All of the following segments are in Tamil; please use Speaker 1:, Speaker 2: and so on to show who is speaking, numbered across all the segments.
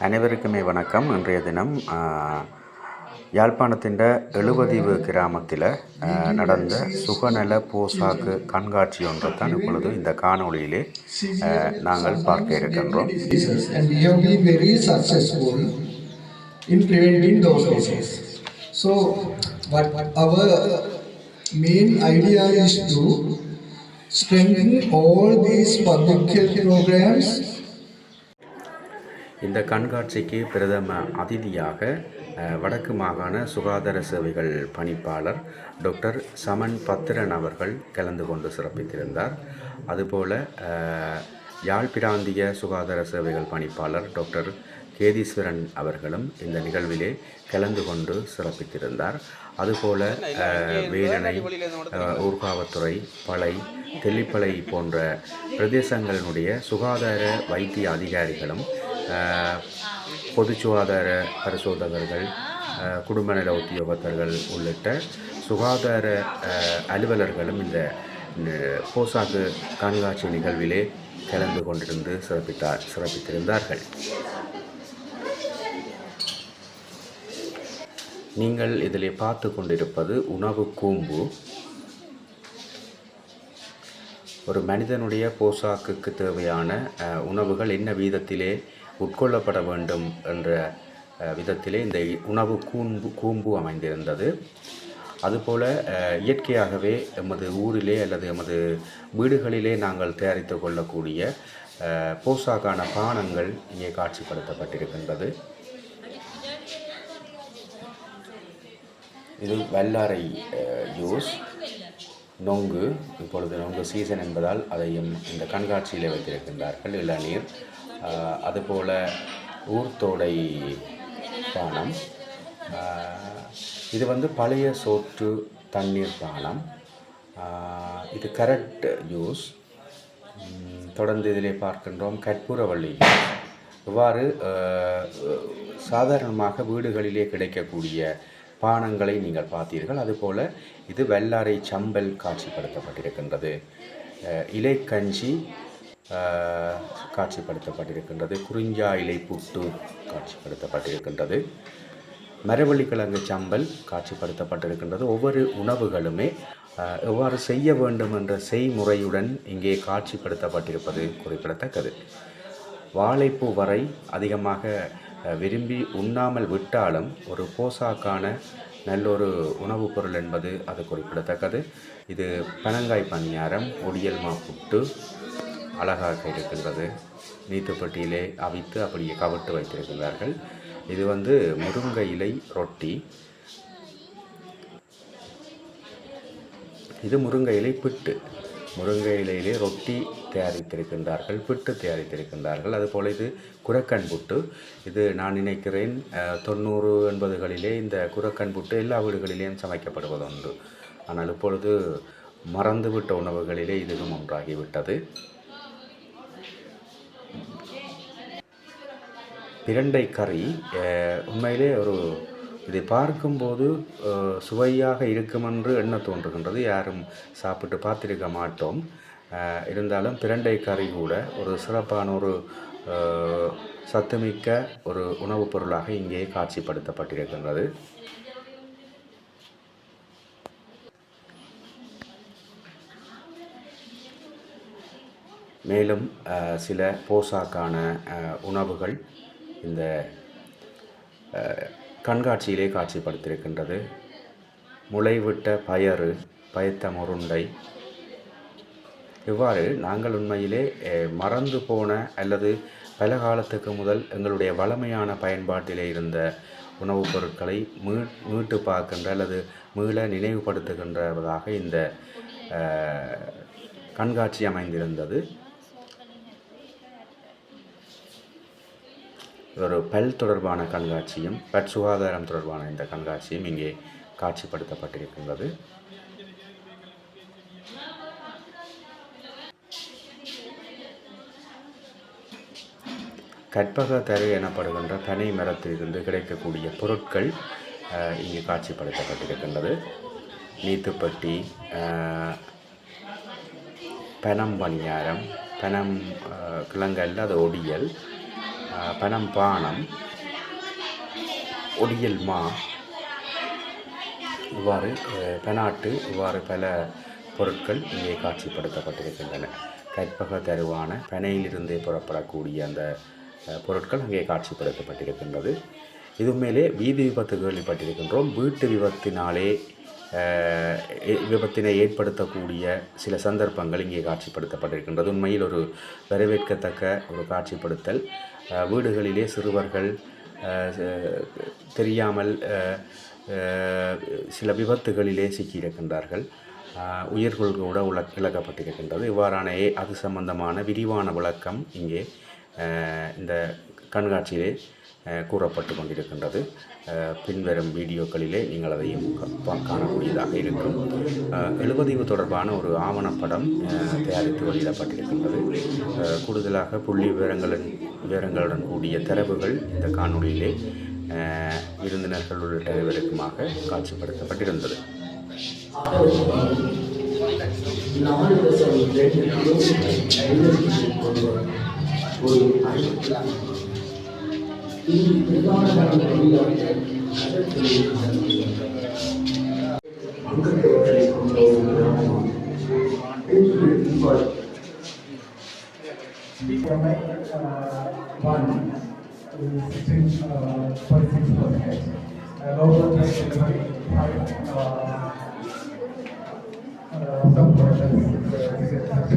Speaker 1: அனைவருக்குமே வணக்கம் இன்றைய தினம் யாழ்ப்பாணத்தின் எழுபதீவு கிராமத்தில் நடந்த சுகநல போசாக்கு கண்காட்சி ஒன்றை தான் இப்பொழுது இந்த காணொளியிலே நாங்கள் பார்க்க இருக்கின்றோம்
Speaker 2: diseases in preventing those diseases. So, what our main idea is to strengthen all these public health programs.
Speaker 1: இந்த கண்காட்சிக்கு பிரதம அதிதியாக வடக்கு மாகாண சுகாதார சேவைகள் பணிப்பாளர் டாக்டர் சமன் பத்திரன் அவர்கள் கலந்து கொண்டு சிறப்பித்திருந்தார். அதுபோல அஹ், யாழ் பிராந்திய சுகாதார சேவைகள் பணிப்பாளர் டாக்டர் கேதீஸ்வரன் அவர்களும் இந்த நிகழ்விலே கலந்து கொண்டு சிறப்பித்திருந்தார். அதுபோல அஹ், ஊர்காவத்துறை பளை தெல்லிப்பளை போன்ற பிரதேசங்களினுடைய சுகாதார வைத்திய அதிகாரிகளும் பொது சுகாதார பரிசோதகர்கள் குடும்ப நல உத்தியோகத்தர்கள் உள்ளிட்ட சுகாதார அலுவலர்களும் இந்த இந்த போசாக்கு கண்காட்சி நிகழ்விலே கலந்து கொண்டிருந்து சிறப்பித்தார் சிறப்பித்திருந்தார்கள். நீங்கள் இதில் பார்த்து கொண்டிருப்பது உணவு கூம்பு. ஒரு மனிதனுடைய போசாக்குக்கு தேவையான உணவுகள் என்ன வீதத்திலே உட்கொள்ளப்பட வேண்டும் என்ற விதத்திலே இந்த உணவு கூம்பு கூம்பு அமைந்திருந்தது. அதுபோல் இயற்கையாகவே எமது ஊரிலே அல்லது எமது வீடுகளிலே நாங்கள் தயாரித்து கொள்ளக்கூடிய போசாக்கான பானங்கள் இங்கே காட்சிப்படுத்தப்பட்டிருக்கின்றது. இது வல்லாரை ஜூஸ். நொங்கு இப்பொழுது நொங்கு சீசன் என்பதால் அதையும் இந்த கண்காட்சியில் வைத்திருக்கின்றார்கள். இளநீர் அதுபோல் ஊர்த்தோடை பானம். இது வந்து பழைய சோற்று தண்ணீர் பானம். இது கரட் ஜூஸ். தொடர்ந்து இதிலே பார்க்கின்றோம் கற்பூரவள்ளி இவ்வாறு சாதாரணமாக வீடுகளிலே கிடைக்கக்கூடிய பானங்களை நீங்கள் பார்த்தீர்கள். அதுபோல் இது வெள்ளாரை சம்பல் காட்சிப்படுத்தப்பட்டிருக்கின்றது. இலைக்கஞ்சி காட்சிப்படுத்தப்பட்டிருக்கின்றது. குறிஞ்சா இலை புட்டு காட்சிப்படுத்தப்பட்டிருக்கின்றது. மரவள்ளிக்கிழங்கு சம்பல் காட்சிப்படுத்தப்பட்டிருக்கின்றது. ஒவ்வொரு உணவுகளுமே எவ்வாறு செய்ய வேண்டும் என்ற செய்முறையுடன் இங்கே காட்சிப்படுத்தப்பட்டிருப்பது குறிப்பிடத்தக்கது. வாழைப்பூ வரை அதிகமாக விரும்பி உண்ணாமல் விட்டாலும் ஒரு போசாக்கான நல்லொரு உணவுப் பொருள் என்பது அது குறிப்பிடத்தக்கது. இது பனங்காய் பணியாரம் ஒடியல் புட்டு அழகாக இருக்கின்றது. நீத்துப்பட்டியிலே அவித்து அப்படியே கவிட்டு வைத்திருக்கிறார்கள் இது வந்து முருங்கை இலை ரொட்டி. இது முருங்கை இலை பிட்டு. முருங்கை இலையிலே ரொட்டி தயாரித்திருக்கின்றார்கள் பிட்டு தயாரித்திருக்கின்றார்கள். அதுபோல் இது குரக்கன் புட்டு. இது நான் நினைக்கிறேன் தொண்ணூறு எண்பதுகளிலே இந்த குரக்கன் புட்டு எல்லா வீடுகளிலேயும் சமைக்கப்படுவதுண்டு. ஆனால் இப்பொழுது மறந்துவிட்ட உணவுகளிலே இதுவும் ஒன்றாகிவிட்டது. பிரண்டை கறி உண்மையிலே ஒரு இதை பார்க்கும்போது சுவையாக இருக்குமென்று எண்ண தோன்றுகின்றது. யாரும் சாப்பிட்டு பார்த்திருக்க மாட்டோம். இருந்தாலும் பிரண்டை கறி கூட ஒரு சிறப்பான ஒரு சத்துமிக்க ஒரு உணவுப் பொருளாக இங்கே காட்சிப்படுத்தப்பட்டிருக்கின்றது. மேலும் சில போசாக்கான உணவுகள் இந்த கண்காட்சியிலே காட்சிப்படுத்தியிருக்கின்றது. முளைவிட்ட பயறு பயத்த முருண்டை. இவ்வாறு நாங்கள் உண்மையிலே மறந்து போன அல்லது பல காலத்துக்கு முதல் எங்களுடைய வளமையான பயன்பாட்டிலே இருந்த உணவுப் பொருட்களை மீ மீட்டு பார்க்கின்ற அல்லது மீள நினைவுபடுத்துகின்றதாக இந்த கண்காட்சி அமைந்திருந்தது. ஒரு பல் தொடர்பான கண்காட்சியும் பட் சுகாதாரம் தொடர்பான இந்த கண்காட்சியும் இங்கே காட்சிப்படுத்தப்பட்டிருக்கின்றது. கற்பக தரு எனப்படுகின்ற பனை மரத்திலிருந்து கிடைக்கக்கூடிய பொருட்கள் இங்கே காட்சிப்படுத்தப்பட்டிருக்கின்றது. நீத்துப்பட்டி பனம் பணியாரம் பனம் கிழங்கல்ல அது ஒடியல் பணம் பானம் ஒடியல் மா. இவ்வாறு பெனாட்டு இவ்வாறு பல பொருட்கள் இங்கே காட்சிப்படுத்தப்பட்டிருக்கின்றன. கற்பக தருவான பெனையிலிருந்தே புறப்படக்கூடிய அந்த பொருட்கள் அங்கே காட்சிப்படுத்தப்பட்டிருக்கின்றது. இது மேலே வீதி விபத்து கேள்விப்பட்டிருக்கின்றோம் வீட்டு விபத்தினாலே விபத்தினை ஏற்படுத்தக்கூடிய சில சந்தர்ப்பங்கள் இங்கே காட்சிப்படுத்தப்பட்டிருக்கின்றது. உண்மையில் ஒரு வரவேற்கத்தக்க ஒரு காட்சிப்படுத்தல். வீடுகளிலே சிறுவர்கள் தெரியாமல் சில விபத்துகளிலே சிக்கியிருக்கின்றார்கள். உயிர்கள் கூட உல இழக்கப்பட்டிருக்கின்றது. இவ்வாறான அது சம்பந்தமான விரிவான விளக்கம் இங்கே இந்த கண்காட்சியிலே கூறப்பட்டு கொண்டிருக்கின்றது. பின்வரும் வீடியோக்களிலே நீங்கள் அதையும் காணக்கூடியதாக இருக்கும். எழுபதிவு தொடர்பான ஒரு ஆவணப்படம் தயாரித்து வெளியிடப்பட்டிருக்கின்றது. கூடுதலாக புள்ளி விவரங்களின் விவரங்களுடன் கூடிய தரவுகள் இந்த காணொளியிலே விருந்தினர்கள் உள்ளிட்ட அனைவருக்குமாக காட்சிப்படுத்தப்பட்டிருந்தது.
Speaker 3: ஒரு
Speaker 4: one to 16 uh, 46 percent. And also the 25 uh, uh, subprocess is 30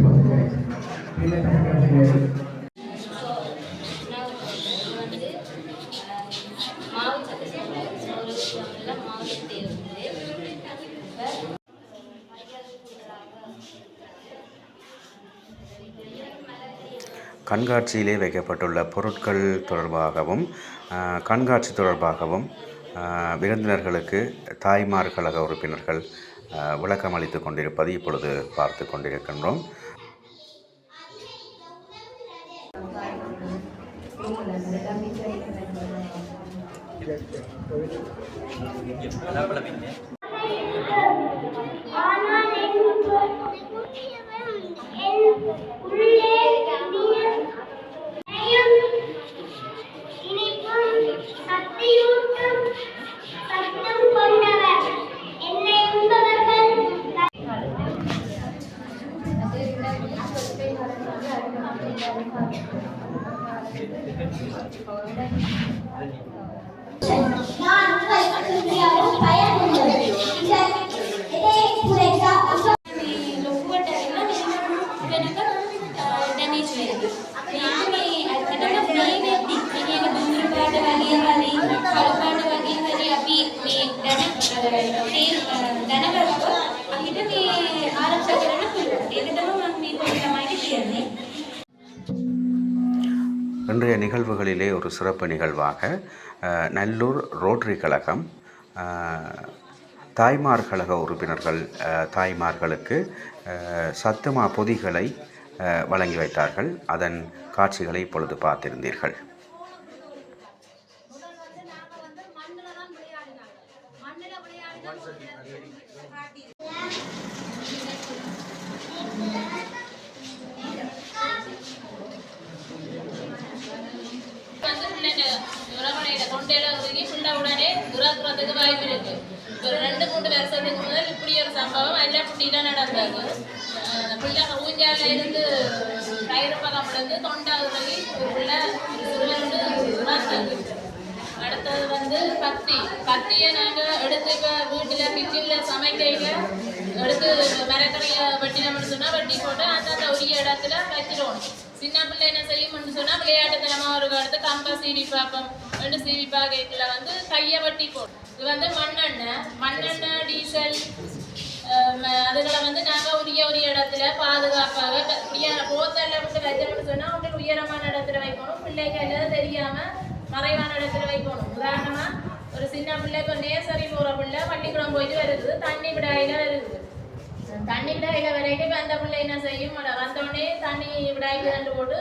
Speaker 4: percent.
Speaker 1: கண்காட்சியிலே வைக்கப்பட்டுள்ள பொருட்கள் தொடர்பாகவும் கண்காட்சி தொடர்பாகவும் விருந்தினர்களுக்கு தாய்மார் கழக உறுப்பினர்கள் விளக்கம் அளித்து கொண்டிருப்பது இப்பொழுது பார்த்து கொண்டிருக்கின்றோம்.
Speaker 5: කලපාට වගේ හරි අපි මේ ගැන
Speaker 1: இன்றைய நிகழ்வுகளிலே ஒரு சிறப்பு நிகழ்வாக நல்லூர் ரோட்டரி கழகம் தாய்மார் கழக உறுப்பினர்கள் தாய்மார்களுக்கு சத்துமா பொதிகளை வழங்கி வைத்தார்கள். அதன் காட்சிகளை இப்பொழுது பார்த்திருந்தீர்கள்.
Speaker 6: வந்து பிள்ளைங்க தொண்டையில உருகி பிள்ளை உடனே துராக்குறதுக்கு வாய்ப்பு இருக்கு. ஒரு ரெண்டு மூணு வருஷத்துக்கு முதல் இப்படி ஒரு சம்பவம் எல்லா புட்டியில நடந்தது. அஹ் ஊஞ்சால இருந்து கயிறு பக்கம் விழுந்து தொண்டை உருகி ஒரு பிள்ளை ஒரு அடுத்தது வந்து பத்தி. பத்தியை நாங்கள் எடுத்து இப்போ வீட்டில் கிச்சனில் சமைக்கையில் எடுத்து மரக்கறியை வெட்டினோம்னு சொன்னால் வெட்டி போட்டு அந்தந்த உரிய இடத்துல வச்சிடணும் சின்ன பிள்ளை என்ன செய்யும்னு சொன்னால் விளையாட்டுத்தனமாக ஒரு எடுத்து கம்பை சீவி பார்ப்போம் ரெண்டு சீவி பார்க்கல வந்து கையை வட்டி போடும் இது வந்து மண்ணெண்ணெய். மண்ணெண்ணெய் டீசல் அதுகளை வந்து நாங்கள் உரிய உரிய இடத்துல பாதுகாப்பாக க- உயர விட்டு வச்சோம்னு சொன்னால் அவங்க உயரமான இடத்துல வைக்கணும். பிள்ளைகள் எல்லாம் தெரியாம மறைவான இடத்துல வைக்கணும். உதாரணமா ஒரு சின்ன பிள்ளை இப்போ நேசரி போகிற பிள்ளை பள்ளிக்கூடம் போயிட்டு வருது. தண்ணி விடாயில வருது. தண்ணி விடாயில வரைக்கும் இப்ப அந்த பிள்ளை என்ன செய்யும்? அட வந்தோடனே தண்ணி விடாய்க்கு ரெண்டு போட்டு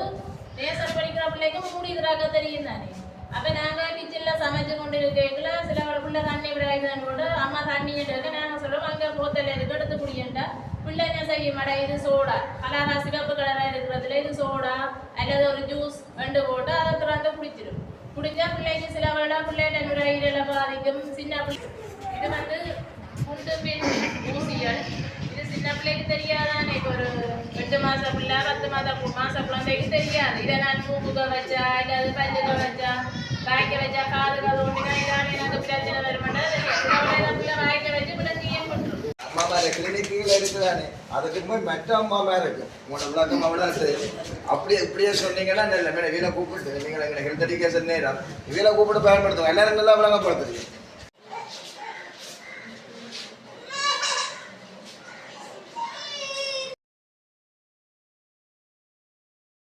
Speaker 6: நேசம் படிக்கிற பிள்ளைக்கும் மூடிக்கிறாக்க தெரியும் தானே? அப்போ நாங்கள் கிச்சனில் சமைச்சு கொண்டு இருக்கல சில பிள்ளை தண்ணி விடாய்க்கு விடாயில போட்டு அம்மா தண்ணி எடுக்க நாங்கள் சொல்லுவோம் அங்கே போத்தல இருக்கு எடுத்து குடியண்டா பிள்ளை என்ன செய்யும்? அட இது சோடா. கலரா சிவப்பு கலரா இருக்கிறதுல இது சோடா அல்லது ஒரு ஜூஸ் ரெண்டு போட்டு அதை திறந்து குடிச்சிடும் குடிச்சா பிள்ளைக்கு சில வேளை பிள்ளைகிட்ட நுரையீரலை பாதிக்கும். சின்ன பிள்ளை இது வந்து குண்டு பின் ஊசிகள். சின்ன பிள்ளைக்கு தெரியாதானே? இப்போ ஒரு எட்டு மாசம் பிள்ளை பத்து மாதம் மாசம் குழந்தைக்கு தெரியாது. இதை நான் மூக்குக்க வச்சா இல்லை அது பல்லுக்க வச்சா வாய்க்க வச்சா காது காது ஒட்டினா இதான எனக்கு பிரச்சனை வருமாட்டா தெரியாது பிள்ளை வாய்க்க வச்சு பிள்ளை தீயம் கொண்டுரும்
Speaker 7: அம்மா மேல கிளினிக்கில் இருக்குதானே? அதுக்கு போய் மற்ற அம்மா மேல இருக்கு. உங்களோட விளக்கம் அவ்வளோ சரி அப்படியே இப்படியே சொன்னீங்கன்னா நல்ல மேடம் வீலை கூப்பிட்டு நீங்கள் எங்களை ஹெல்த் எஜுகேஷன் நேரம் வீலை கூப்பிட்டு பயன்படுத்துவோம். எல்லாரும் நல்லா விளங்கப்படுத்துறீங்க.